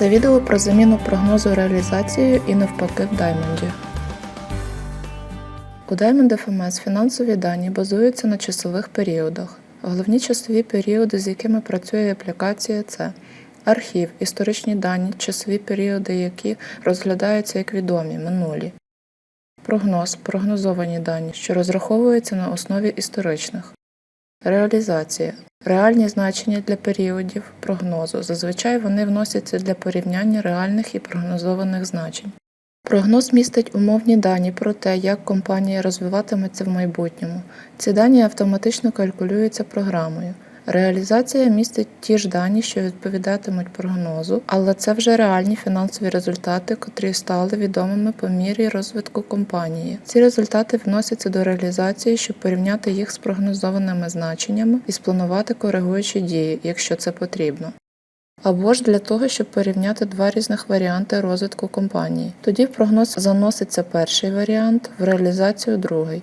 Це відео про заміну прогнозу реалізацією і навпаки в Diamond. У Diamond FMS фінансові дані базуються на часових періодах. Головні часові періоди, з якими працює аплікація, це архів, історичні дані, часові періоди, які розглядаються як відомі, минулі. Прогноз прогнозовані дані, що розраховуються на основі історичних. Реалізація реальні значення для періодів прогнозу. Зазвичай вони вносяться для порівняння реальних і прогнозованих значень. Прогноз містить умовні дані про те, як компанія розвиватиметься в майбутньому. Ці дані автоматично калькулюються програмою. Реалізація містить ті ж дані, що відповідатимуть прогнозу, але це вже реальні фінансові результати, котрі стали відомими по мірі розвитку компанії. Ці результати вносяться до реалізації, щоб порівняти їх з прогнозованими значеннями і спланувати коригуючі дії, якщо це потрібно. Або ж для того, щоб порівняти два різних варіанти розвитку компанії. Тоді в прогноз заноситься перший варіант, в реалізацію другий.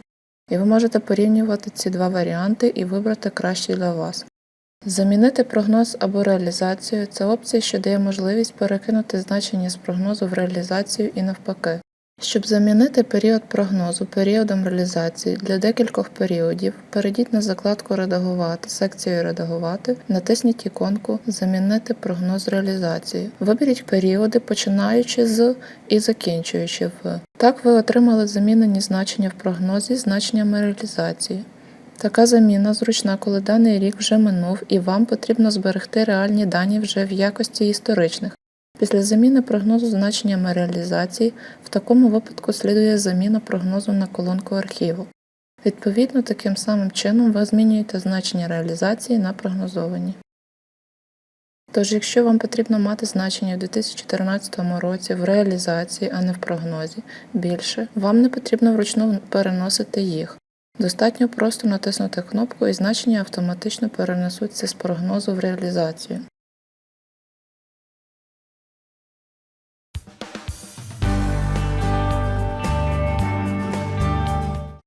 І ви можете порівнювати ці два варіанти і вибрати кращий для вас. Замінити прогноз або реалізацію це опція, що дає можливість перекинути значення з прогнозу в реалізацію і навпаки. Щоб замінити період прогнозу періодом реалізації для декількох періодів, перейдіть на закладку Редагувати, секцію Редагувати, натисніть іконку Замінити прогноз реалізації. Виберіть періоди, починаючи з і закінчуючи в. Так ви отримали замінені значення в прогнозі значеннями реалізації. Така заміна зручна, коли даний рік вже минув і вам потрібно зберегти реальні дані вже в якості історичних. Після заміни прогнозу значеннями реалізації в такому випадку слідує заміна прогнозу на колонку архіву. Відповідно, таким самим чином ви змінюєте значення реалізації на прогнозовані. Тож, якщо вам потрібно мати значення у 2014 році в реалізації, а не в прогнозі, більше, вам не потрібно вручну переносити їх. Достатньо просто натиснути кнопку і значення автоматично перенесуться з прогнозу в реалізацію.